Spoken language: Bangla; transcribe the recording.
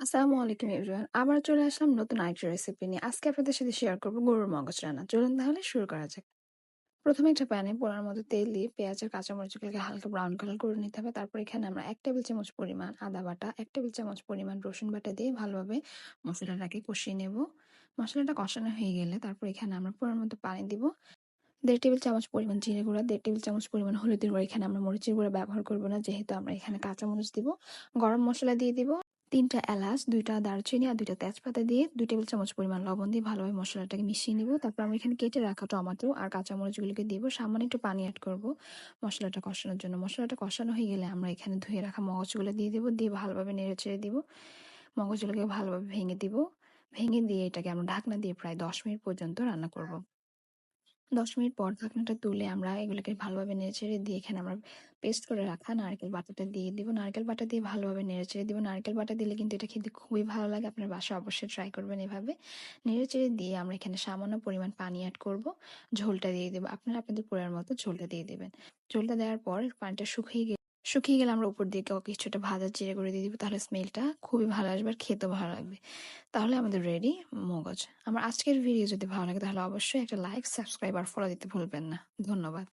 আসসালামু আলাইকুম এভরিওয়ান। আবার চলে আসলাম নতুন আরেকটা রেসিপি নিয়ে। আজকে আপনাদের সাথে শেয়ার করব গরুর মগজ রান্না। চলুন তাহলে শুরু করা যাক। প্রথমে একটা প্যানে পোড়ার মতো তেল দিয়ে পেঁয়াজ আর কাঁচামরিচগুলোকে হালকা ব্রাউন কালার করে নিতে হবে। তারপর এখানে আমরা ১ টেবিল চামচ পরিমাণ আদা বাটা, ১ টেবিল চামচ পরিমাণ রসুন বাটা দিয়ে ভালোভাবে মশলাটাকে কষিয়ে নেব। মশলাটা কষানো হয়ে গেলে তারপর এখানে আমরা পরিমাণ মতো পানি দিব। দেড় টেবিল চামচ পরিমাণ জিরে গুঁড়া, দেড় টেবিল চামচ পরিমাণ হলুদের গুঁড়া। এখানে আমরা মরিচের গুঁড়া ব্যবহার করব না যেহেতু আমরা এখানে কাঁচামরিচ দিব। গরম মশলা দিয়ে দিব। ৩টা এলাচ, ২টা দারচিনি আর দুইটা তেজপাতা দিয়ে ২ টেবিল চামচ পরিমাণ লবণ দিয়ে ভালোভাবে মসলাটাকে মিশিয়ে নিব। তারপর আমরা এখানে কেটে রাখা টমেটো আর কাঁচামরিচগুলোকে দিব। সামান্য একটু পানি অ্যাড করব মশলাটা কষানোর জন্য। মশলাটা কষানো হয়ে গেলে আমরা এখানে ধুয়ে রাখা মগজগুলো দিয়ে দেব। দিয়ে ভালোভাবে নেড়ে ছেড়ে দিব। মগজগুলোকে ভালোভাবে ভেঙে দিব। ভেঙে দিয়ে এটাকে আমরা ঢাকনা দিয়ে প্রায় ১০ মিনিট পর্যন্ত রান্না করব। ১০ মিনিট পর ঢাকনাটা তুলে আমরা এগুলোকে ভালোভাবে নেড়ে নেড়েচেড়ে দিয়ে এখানে আমরা পেস্ট করে রাখা নারকেল বাটাটা দিয়ে দিব। নারকেল বাটা দিয়ে ভালোভাবে নেড়ে নেড়েচেড়ে দিব। নারকেল বাটা দিলে কিন্তু এটা খেতে খুবই ভালো লাগে। আপনার বাসা অবশ্যই ট্রাই করবেন এভাবে। নেড়ে নেড়েচেড়ে দিয়ে আমরা এখানে সামান্য পরিমাণ পানি অ্যাড করব। ঝোলটা দিয়ে দেবো আপনারা আপনাদের পোড়ার মতো ঝোলটা দিয়ে দেবেন ঝোলটা দেওয়ার পর পানিটা শুকিয়ে শুকিয়ে গেলে আমরা উপর দিয়ে কিছুটা ভাজা জিরে করে দিয়ে দিব, তাহলে স্মেলটা খুবই ভালো আসবে আর খেতেও ভালো লাগবে। তাহলে আমাদের রেডি মগজ। আমার আজকের ভিডিও যদি ভালো লাগে, তাহলে অবশ্যই একটা লাইক সাবস্ক্রাইব আর ফলো দিতে ভুলবেন না। ধন্যবাদ।